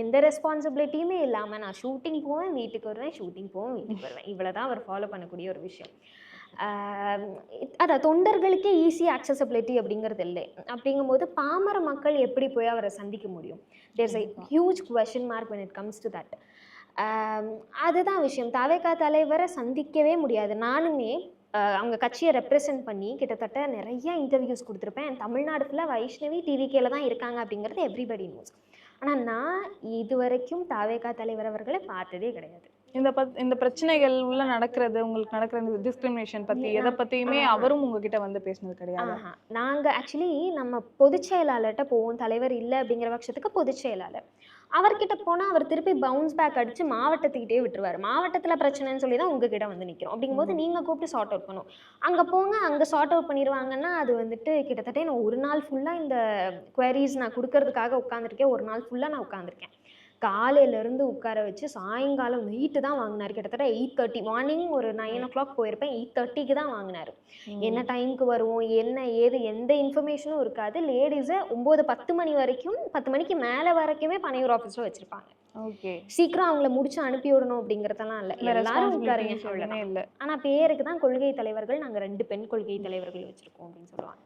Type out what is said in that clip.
எந்த ரெஸ்பான்சிபிலிட்டியுமே இல்லாமல் நான் ஷூட்டிங் போவேன் வீட்டுக்கு வருவேன் ஷூட்டிங் போவேன் வீட்டுக்கு வருவேன். இவ்வளோ தான் அவர் ஃபாலோ பண்ணக்கூடிய ஒரு விஷயம். அதான் தொண்டர்களுக்கே ஈஸி accessibility அப்படிங்கிறது இல்லை. அப்படிங்கும்போது பாமர மக்கள் எப்படி போய் அவரை சந்திக்க முடியும்? There's a huge question mark when it comes to that அதுதான் விஷயம். தவேகா தலைவரை சந்திக்கவே முடியாது. நானுமே அவங்க கட்சியை ரெப்ரசன்ட் பண்ணி கிட்டத்தட்ட நிறைய இன்டர்வியூஸ் கொடுத்துருப்பேன். தமிழ்நாடு ஃபுல்லாக வைஷ்ணவி டிவிகேல தான் இருக்காங்க அப்படிங்கிறது எவ்ரிபடி நியூஸ் ஆனால் நான் இது வரைக்கும் தாவேகா தலைவர் அவர்களை பார்த்ததே கிடையாது. இந்த பத் இந்த பிரச்சனைகள் உள்ள நடக்கிறது உங்களுக்கு நடக்கிற இந்த டிஸ்கிரிமினேஷன் பத்தி எதை பத்தியுமே அவரும் உங்ககிட்ட வந்து பேசினது கிடையாது. ஆஹா. நாங்கள் ஆக்சுவலி நம்ம பொதுச் செயலாளர்கிட்ட போவோம். தலைவர் இல்லை அப்படிங்கிற பட்சத்துக்கு பொதுச் செயலாளர். அவர்கிட்ட போனால் அவர் திருப்பி பவுன்ஸ் பேக் அடித்து மாவட்டத்துக்கிட்டே விட்டுருவார். மாவட்டத்தில் பிரச்சனைன்னு சொல்லி தான் உங்ககிட்ட வந்து நிற்கிறோம் அப்படிங்கும்போது நீங்கள் கூப்பிட்டு சார்ட் அவுட் பண்ணும். அங்கே போங்க அங்கே சார்ட் அவுட் பண்ணிடுவாங்கன்னா அது வந்துட்டு கிட்டத்தட்ட நான் ஒரு நாள் ஃபுல்லாக இந்த குவரிஸ் நான் கொடுக்கறதுக்காக உட்காந்துருக்கேன் ஒரு நாள் ஃபுல்லாக நான் உட்காந்துருக்கேன் காலையிலேருந்து உட்கார வச்சு சாயங்காலம் நைட்டு தான் வாங்கினார். கிட்டத்தட்ட எயிட் தேர்ட்டி மார்னிங் ஒரு நைன் ஓ கிளாக் போயிருப்பேன் எயிட் தேர்ட்டிக்கு தான் வாங்கினார். என்ன டைமுக்கு வருவோம்? என்ன ஏது எந்த இன்ஃபர்மேஷனும் இருக்காது. லேடிஸை ஒம்பது பத்து மணி வரைக்கும் பத்து மணிக்கு மேலே வரைக்குமே பனையூர் ஆஃபீஸில் வச்சுருப்பாங்க. ஓகே. சீக்கிரம் அவங்கள முடிச்சு அனுப்பி விடணும் அப்படிங்கிறதெல்லாம் இல்லை. எல்லாரும் உட்காருங்க. எதுவுமே இல்ல. ஆனால் பேருக்கு தான் கொள்கை தலைவர்கள் நாங்கள் ரெண்டு பெண் கொள்கை தலைவர்கள் வச்சுருக்கோம் அப்படின்னு சொல்லுவாங்க.